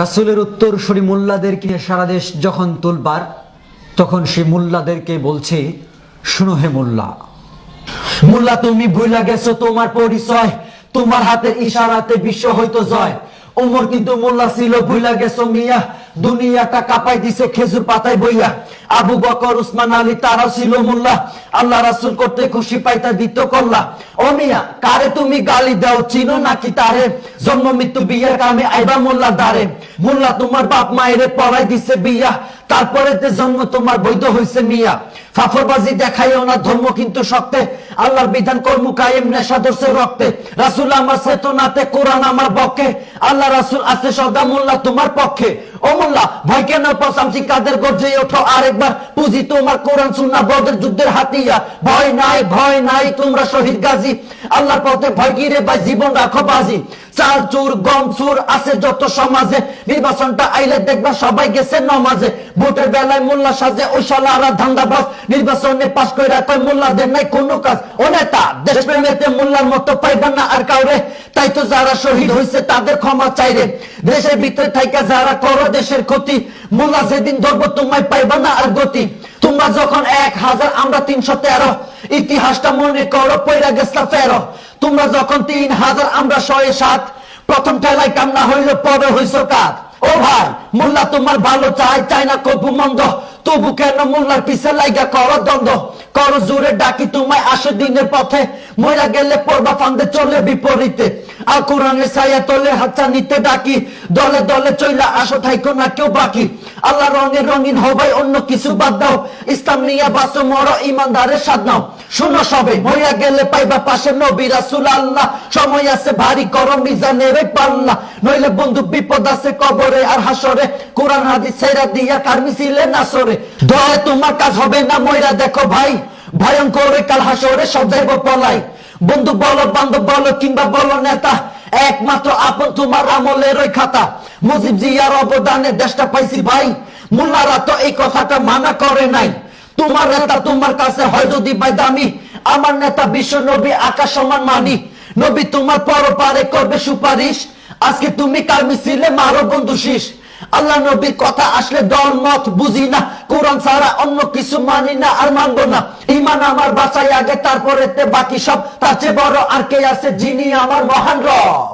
রাসুলের উত্তর শরী মোল্লাদেরকে সারা দেশ যখন তুলবার, তখন সে মোল্লাদেরকে বলছে, শুনো হে মোল্লা মোল্লা তুমি ভুলা গেছো তোমার পরিচয়, তোমার হাতের ইশারাতে বিশ্ব হইতো জয়। ওমর কিন্তু মোল্লা ছিল ভুলা গেছো মিয়া। দুনিয়াটা কাপাই দিছে, খেজুর পাতায় বইয়া। আবু বকর, উসমান আলী তারা ছিল মোল্লা। আল্লাহ রাসুল করতে খুশি পাইতা দিত করলা ও মিয়া, কারে তুমি গালি দাও, চিনো নাকি তারে? জন্ম মৃত্যু বিয়ের কামে আইবা মোল্লা দারে মোল্লা তোমার বাপ মায়েরে পড়াই দিছে বিয়া। তারপরে যে জন্ম তোমার বৈধ হয়েছে মিয়া। ফাফরবাজি দেখাইও না, ধর্ম কিন্তু শক্তে আল্লাহর বিধান কর্ম কায়েম, নেশা ধরছে রক্তে। রাসুল আমার চেতনাতে কোরআন আমার পক্ষে। আল্লাহ রাসুল আছে সদা, মোল্লা তোমার পক্ষে। ও মোল্লা, ভয় কেন কাদের গর্জে ওঠো? আরেকবার পুঁজি তোমার কোরআন, সুন্না, বদের যুদ্ধের হাতিয়া। ভয় নাই ভয় নাই, তোমরা শহীদ গাজী। আল্লাহর পথে ভয় গিরে ভাই জীবন রাখো বাজি। চাল আছে যত সমাজে। নির্বাচনটা আইলে দেখবা সবাই গেছে নমাজে। ভোটের বেলায় মোল্লা সাজে, ওই নির্বাচনে করে কয় মোল্লাদের নাই কোনো কাজ। ও নেতা দেশ প্রেমেতে মোল্লার মতো পাইবা না আর কাউরে। তাই তো যারা শহীদ হয়েছে তাদের ক্ষমা চাইরে দেশের ভিতরে থাইকা যারা করো দেশের ক্ষতি। মোল্লা যেদিন ধরবো, তোমায় পাইবা না আর গতি। তোমরা যখন এক হাজার, আমরা তিনশো তেরো। ইতিহাসটা মনে করো পয়রা গেছলা ফেরো। তোমরা যখন তিন হাজার, আমরা শয়ে সাত। প্রথম ঠেলায় কান্না হইল, পরে হইছ কাত ও ভাই, মোল্লা তোমার ভালো চাই চাই না কবু মন্দ। তবু কেন মোল্লার পিছে লাইগা করো দ্বন্দ্ব? করো জোরে ডাকি তোমায়, আসে দিনের পথে। মইরা গেলে পড়বা ফান্দে, চলে বিপরীতে। আর কোরআনের ছায়া তলে হাতটা নিতে ডাকি। দলে দলে চইলা আসো, থাইকো না কেউ বাকি। আল্লাহ রঙে রঙিন হবাই অন্য কিছু বাদ দাও। ইসলাম নিয়ে বাসো মরো ইমানদারের স্বাদ নাও। শুনো সবে মইয়া গেলে পাইবা পাশে নবী রাসূল আল্লাহ। সময় আছে ভারী করো মিজানের পাল্লা। নইলে বন্ধু, বিপদ আছে কবরে আর হাসরে। কোরআন, হাদিস ছেড়া দিয়া কার মিছিলে নাসরে দয়া তোমার কাজ হবে না মইরা, দেখো ভাই। ভয়ঙ্কর কাল হাসরে সব যাইব পলাই। বন্ধু বলো, বান্ধব বলো, কিংবা বলো নেতা একমাত্র আপন তোমার আমলের ওই খাতা। মুজিব জিয়ার অবদানে দেশটা পাইছি ভাই। মোল্লারা তো এই কথাটা মানা করে নাই। তোমার নেতা তোমার কাছে হয় যদি ভাই দামি। আমার নেতা বিশ্ব নবী, আকাশ সমান মানি। নবী তোমার পরপারে করবে সুপারিশ। আজকে তুমি কার মিছিলে মারো বন্ধু শীষ? আল্লাহ নবীর কথা আসলে দল, মত বুঝি না। কোরআন ছাড়া অন্য কিছু মানি না আর মানবো না। ইমান আমার বাঁচাই আগে তারপরে বাকি সব। তার চেয়ে বড় আর কে আছে যিনি আমার মহান রব?